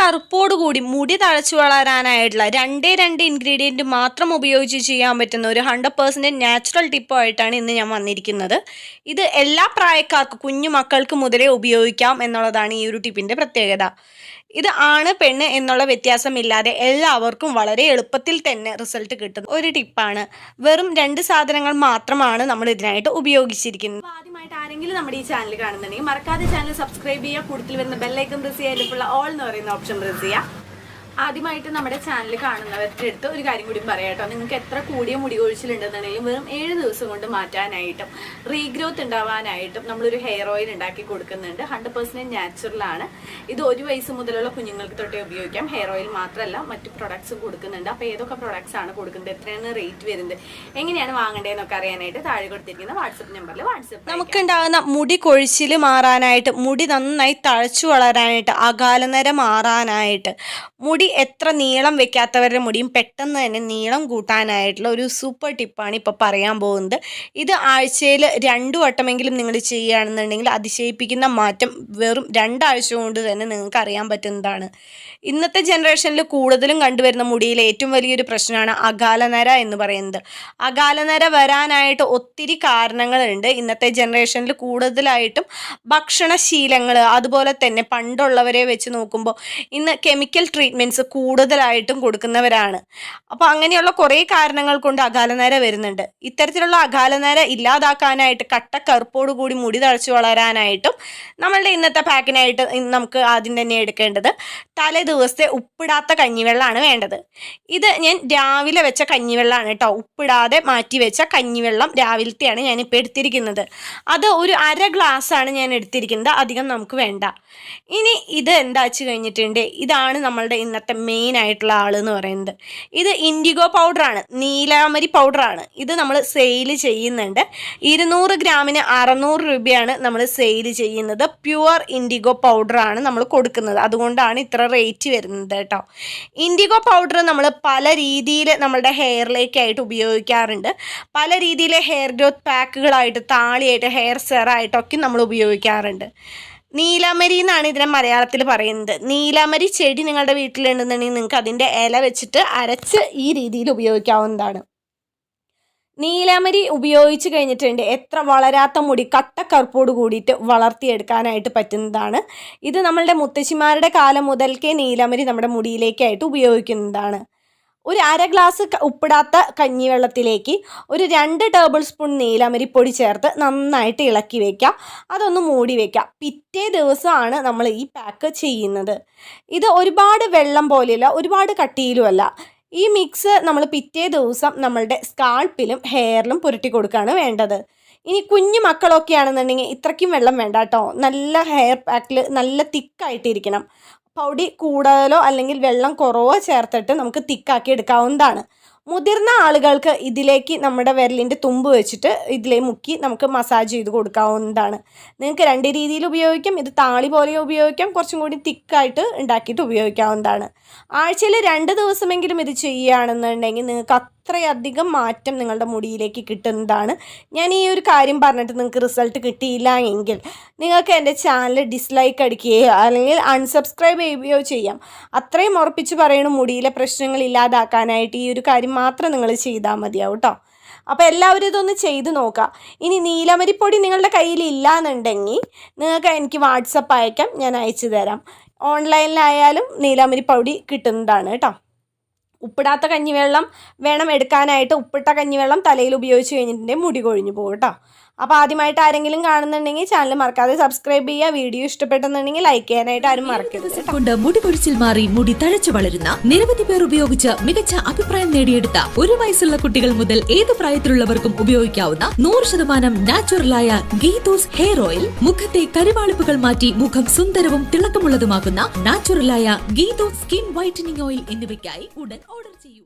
കറുപ്പോടുകൂടി മുടി തഴച്ചു വളരാനായിട്ടുള്ള രണ്ടേ രണ്ട് ഇൻഗ്രീഡിയന്റ് മാത്രം ഉപയോഗിച്ച് ചെയ്യാൻ പറ്റുന്ന ഒരു ഹൺഡ്രഡ് പേഴ്സന്റ് നാച്ചുറൽ ടിപ്പായിട്ടാണ് ഇന്ന് ഞാൻ വന്നിരിക്കുന്നത്. ഇത് എല്ലാ പ്രായക്കാർക്കും കുഞ്ഞു മക്കൾക്ക് മുതലേ ഉപയോഗിക്കാം എന്നുള്ളതാണ് ഈ ഒരു ടിപ്പിന്റെ പ്രത്യേകത. ഇത് ആണ് പെണ്ണ് എന്നുള്ള വ്യത്യാസമില്ലാതെ എല്ലാവർക്കും വളരെ എളുപ്പത്തിൽ തന്നെ റിസൾട്ട് കിട്ടുന്ന. ഒരു ടിപ്പാണ്. വെറും രണ്ട് സാധനങ്ങൾ മാത്രമാണ് നമ്മൾ ഇതിനായിട്ട് ഉപയോഗിച്ചിരിക്കുന്നത്. ആദ്യമായിട്ട് ആരെങ്കിലും നമ്മുടെ ഈ ചാനൽ കാണുന്നുണ്ടെങ്കിൽ മറക്കാതെ ചാനൽ സബ്സ്ക്രൈബ് ചെയ്യുക. കൂടുതൽ വരുന്ന ബെല്ലൈക്കൺ പ്രസ് ചെയ്യാൻ ഓൾ എന്ന് പറയുന്ന ഓപ്ഷൻ പ്രസ് ചെയ്യുക. ആദ്യമായിട്ട് നമ്മുടെ ചാനൽ കാണുന്നവരുടെ അടുത്ത് ഒരു കാര്യം കൂടി പറയാം കേട്ടോ. നിങ്ങൾക്ക് എത്ര കൂടിയ മുടി കൊഴിച്ചിലുണ്ടെന്നുണ്ടെങ്കിലും വെറും ഏഴ് ദിവസം കൊണ്ട് മാറ്റാനായിട്ടും റീഗ്രോത്ത് ഉണ്ടാവാനായിട്ടും നമ്മളൊരു ഹെയർ ഓയിൽ ഉണ്ടാക്കി കൊടുക്കുന്നുണ്ട്. ഹൺഡ്രഡ് പെർസെന്റ് നാച്ചുറൽ ആണ്. ഇത് ഒരു വയസ്സ് മുതലുള്ള കുഞ്ഞുങ്ങൾക്ക് തൊട്ടേ ഉപയോഗിക്കാം. ഹെയർ ഓയിൽ മാത്രമല്ല മറ്റു പ്രൊഡക്ട്സും കൊടുക്കുന്നുണ്ട്. അപ്പോൾ ഏതൊക്കെ പ്രൊഡക്ട്സ് ആണ് കൊടുക്കുന്നത്? എത്രയാണ് റേറ്റ് വരുന്നത്? എങ്ങനെയാണ് വാങ്ങേണ്ടതെന്നൊക്കെ അറിയാനായിട്ട് താഴെ കൊടുത്തിരിക്കുന്ന വാട്സപ്പ് നമ്പറിൽ വാട്സപ്പ് നമുക്കുണ്ടാകുന്ന മുടി കൊഴിച്ചിൽ മാറാനായിട്ട് മുടി നന്നായി തഴച്ചു വളരാനായിട്ട് അകാലനര മാറാനായിട്ട് മുടി എത്ര നീളം വെക്കാത്തവരുടെ മുടിയും പെട്ടെന്ന് തന്നെ നീളം കൂട്ടാനായിട്ടുള്ള ഒരു സൂപ്പർ ടിപ്പാണ് ഇപ്പോൾ പറയാൻ പോകുന്നത്. ഇത് ആഴ്ചയിൽ രണ്ടു വട്ടമെങ്കിലും നിങ്ങൾ ചെയ്യുകയാണെന്നുണ്ടെങ്കിൽ അതിശയിപ്പിക്കുന്ന മാറ്റം വെറും രണ്ടാഴ്ച കൊണ്ട് തന്നെ നിങ്ങൾക്ക് അറിയാൻ പറ്റുന്നതാണ്. ഇന്നത്തെ ജനറേഷനിൽ കൂടുതലും കണ്ടുവരുന്ന മുടിയിൽ ഏറ്റവും വലിയൊരു പ്രശ്നമാണ് അകാലനര എന്ന് പറയുന്നത്. അകാലനര വരാനായിട്ട് ഒത്തിരി കാരണങ്ങളുണ്ട്. ഇന്നത്തെ ജനറേഷനിൽ കൂടുതലായിട്ടും ഭക്ഷണശീലങ്ങൾ അതുപോലെ തന്നെ പണ്ടുള്ളവരെ വെച്ച് നോക്കുമ്പോൾ ഇന്ന് കെമിക്കൽ ട്രീറ്റ്മെന്റ്സ് കൂടുതലായിട്ടും കൊടുക്കുന്നവരാണ്. അപ്പോൾ അങ്ങനെയുള്ള കുറേ കാരണങ്ങൾ കൊണ്ട് അകാലനര വരുന്നുണ്ട്. ഇത്തരത്തിലുള്ള അകാലനര ഇല്ലാതാക്കാനായിട്ട് കട്ടക്കറുപ്പോട് കൂടി മുടി തഴച്ചു വളരാനായിട്ടും നമ്മളുടെ ഇന്നത്തെ പാക്കിനായിട്ട് നമുക്ക് ആദ്യം തന്നെ എടുക്കേണ്ടത് തലേ ദിവസത്തെ ഉപ്പിടാത്ത കഞ്ഞിവെള്ളമാണ് വേണ്ടത്. ഇത് ഞാൻ രാവിലെ വെച്ച കഞ്ഞിവെള്ളമാണ് കേട്ടോ ഉപ്പിടാതെ മാറ്റി വെച്ച കഞ്ഞിവെള്ളം രാവിലത്തെയാണ് ഞാനിപ്പോൾ എടുത്തിരിക്കുന്നത്. അത് ഒരു അര ഗ്ലാസ് ആണ് ഞാൻ എടുത്തിരിക്കുന്നത്. അധികം നമുക്ക് വേണ്ട. ഇനി ഇത് എന്താ വെച്ച് കഴിഞ്ഞിട്ടുണ്ട്? ഇതാണ് നമ്മളുടെ ഇന്നത്തെ മെയിൻ ആയിട്ടുള്ള ആൾ എന്ന് പറയുന്നത്. ഇത് ഇൻഡിഗോ പൗഡറാണ് നീലാമരി പൗഡറാണ് ഇത് നമ്മൾ സെയിൽ ചെയ്യുന്നുണ്ട്. ഇരുന്നൂറ് ഗ്രാമിന് അറുന്നൂറ് രൂപയാണ് നമ്മൾ സെയിൽ ചെയ്യുന്നത്. പ്യുവർ ഇൻഡിഗോ പൗഡറാണ് നമ്മൾ കൊടുക്കുന്നത്. അതുകൊണ്ടാണ് ഇത്ര റേറ്റ് വരുന്നത് കേട്ടോ. ഇൻഡിഗോ പൗഡർ നമ്മൾ പല രീതിയിൽ നമ്മളുടെ ഹെയറിലേക്കായിട്ട് ഉപയോഗിക്കാറുണ്ട്. പല രീതിയിലെ ഹെയർ ഗ്രോത്ത് പാക്കുകളായിട്ട് താളിയായിട്ട് ഹെയർ സെറായിട്ടൊക്കെ നമ്മൾ ഉപയോഗിക്കാറുണ്ട്. നീലാമരി എന്നാണ് ഇതിനെ മലയാളത്തിൽ പറയുന്നത്. നീലാമരി ചെടി നിങ്ങളുടെ വീട്ടിലുണ്ടെന്നുണ്ടെങ്കിൽ നിങ്ങൾക്ക് അതിന്റെ ഇല വെച്ചിട്ട് അരച്ച് ഈ രീതിയിൽ ഉപയോഗിക്കാവുന്നതാണ്. നീലാമരി ഉപയോഗിച്ച് കഴിഞ്ഞിട്ടുണ്ട്. എത്ര വളരാത്ത മുടി കട്ടക്കറുപ്പോട് കൂടിയിട്ട് വളർത്തിയെടുക്കാനായിട്ട് പറ്റുന്നതാണ്. ഇത് നമ്മളുടെ മുത്തശ്ശിമാരുടെ കാലം മുതൽക്കേ നീലാമരി നമ്മുടെ മുടിയിലേക്കായിട്ട് ഉപയോഗിക്കുന്നതാണ്. ഒരു അര ഗ്ലാസ് ഉപ്പിടാത്ത കഞ്ഞിവെള്ളത്തിലേക്ക് ഒരു രണ്ട് ടേബിൾ സ്പൂൺ നീലമരിപ്പൊടി ചേർത്ത് നന്നായിട്ട് ഇളക്കി വയ്ക്കാം അതൊന്ന് മൂടി വയ്ക്കാം പിറ്റേ ദിവസമാണ് നമ്മൾ ഈ പാക്ക് ചെയ്യുന്നത്. ഇത് ഒരുപാട് വെള്ളം പോലെയല്ല ഒരുപാട് കട്ടിയിലുമല്ല. ഈ മിക്സ് നമ്മൾ പിറ്റേ ദിവസം നമ്മളുടെ സ്കാൾപ്പിലും ഹെയറിലും പുരട്ടി കൊടുക്കുകയാണ് വേണ്ടത്. ഇനി കുഞ്ഞു മക്കളൊക്കെ ആണെന്നുണ്ടെങ്കിൽ ഇത്രയ്ക്കും വെള്ളം വേണ്ട കേട്ടോ. നല്ല ഹെയർ പാക്കിൽ നല്ല തിക്കായിട്ടിരിക്കണം പൊടി കൂടുതലോ അല്ലെങ്കിൽ വെള്ളം കുറവോ ചേർത്തിട്ട് നമുക്ക് തിക്കാക്കി എടുക്കാവുന്നതാണ്. മുതിർന്ന ആളുകൾക്ക് ഇതിലേക്ക് നമ്മുടെ വിരലിന്റെ തുമ്പ് വെച്ചിട്ട് ഇതിലേ മുക്കി നമുക്ക് മസാജ് ചെയ്ത് കൊടുക്കാവുന്നതാണ്. നിങ്ങൾക്ക് രണ്ട് രീതിയിൽ ഉപയോഗിക്കാം. ഇത് താളി പോലെ ഉപയോഗിക്കാം. കുറച്ചും കൂടി തിക്കായിട്ട് ഉണ്ടാക്കിയിട്ട് ഉപയോഗിക്കാവുന്നതാണ്. ആഴ്ചയിൽ രണ്ട് ദിവസമെങ്കിലും ഇത് ചെയ്യുകയാണെന്നുണ്ടെങ്കിൽ നിങ്ങൾക്ക് അത്രയധികം മാറ്റം നിങ്ങളുടെ മുടിയിലേക്ക് കിട്ടുന്നതാണ്. ഞാൻ ഈ ഒരു കാര്യം പറഞ്ഞിട്ട് നിങ്ങൾക്ക് റിസൾട്ട് കിട്ടിയില്ല എങ്കിൽ നിങ്ങൾക്ക് എന്റെ ചാനൽ ഡിസ്ലൈക്ക് അടിക്കുകയോ അല്ലെങ്കിൽ അൺസബ്സ്ക്രൈബ് ചെയ്യുകയോ ചെയ്യാം. അത്രയും ഉറപ്പിച്ച് പറയണ മുടിയിലെ പ്രശ്നങ്ങൾ ഇല്ലാതാക്കാനായിട്ട് ഈ ഒരു കാര്യം മാത്രം നിങ്ങൾ ചെയ്താൽ മതിയാവും കേട്ടോ അപ്പോൾ എല്ലാവരും ഇതൊന്ന് ചെയ്ത് നോക്കുക. ഇനി നീലമരിപ്പൊടി നിങ്ങളുടെ കയ്യിൽ ഇല്ല എന്നുണ്ടെങ്കിൽ നിങ്ങൾക്ക് എനിക്ക് വാട്സപ്പ് അയക്കാം. ഞാൻ അയച്ചു തരാം. ഓൺലൈനിലായാലും നീലമരിപ്പൊടി കിട്ടുന്നതാണ് കേട്ടോ ഉപ്പിടാത്ത കഞ്ഞിവെള്ളം വേണം എടുക്കാനായിട്ട് ഉപ്പിട്ട കഞ്ഞിവെള്ളം തലയിൽ ഉപയോഗിച്ച് കഴിഞ്ഞിട്ടുണ്ടെങ്കിൽ മുടി കൊഴിഞ്ഞു പോകും കേട്ടോ. അപ്പോൾ ആദ്യമായിട്ട് ആരെങ്കിലും കാണുന്നുണ്ടെങ്കിൽ ചാനൽ മറക്കാതെ സബ്സ്ക്രൈബ് ചെയ്യുക. വീഡിയോ ഇഷ്ടപ്പെട്ടെന്നുണ്ടെങ്കിൽ ലൈക്ക് ചെയ്യാനായിട്ട് ആരും മറക്കരുത് കൊണ്ട് മുടി കൊഴിച്ചിൽ മാറി മുടി തഴച്ചു വളരുന്ന നിരവധി പേർ ഉപയോഗിച്ച് മികച്ച അഭിപ്രായം നേടിയെടുത്ത ഒരു വയസ്സുള്ള കുട്ടികൾ മുതൽ ഏത് പ്രായത്തിലുള്ളവർക്കും ഉപയോഗിക്കാവുന്ന നൂറ് ശതമാനം നാച്ചുറലായ ഗീതോസ് ഹെയർ ഓയിൽ. മുഖത്തെ കരിവാളിപ്പുകൾ മാറ്റി മുഖം സുന്ദരവും തിളക്കമുള്ളതുമാക്കുന്ന നാച്ചുറലായ ഗീതോസ് സ്കിൻ വൈറ്റനിങ് ഓയിൽ എന്നിവയ്ക്കായി ഉടൻ ഓർഡർ ചെയ്യൂ.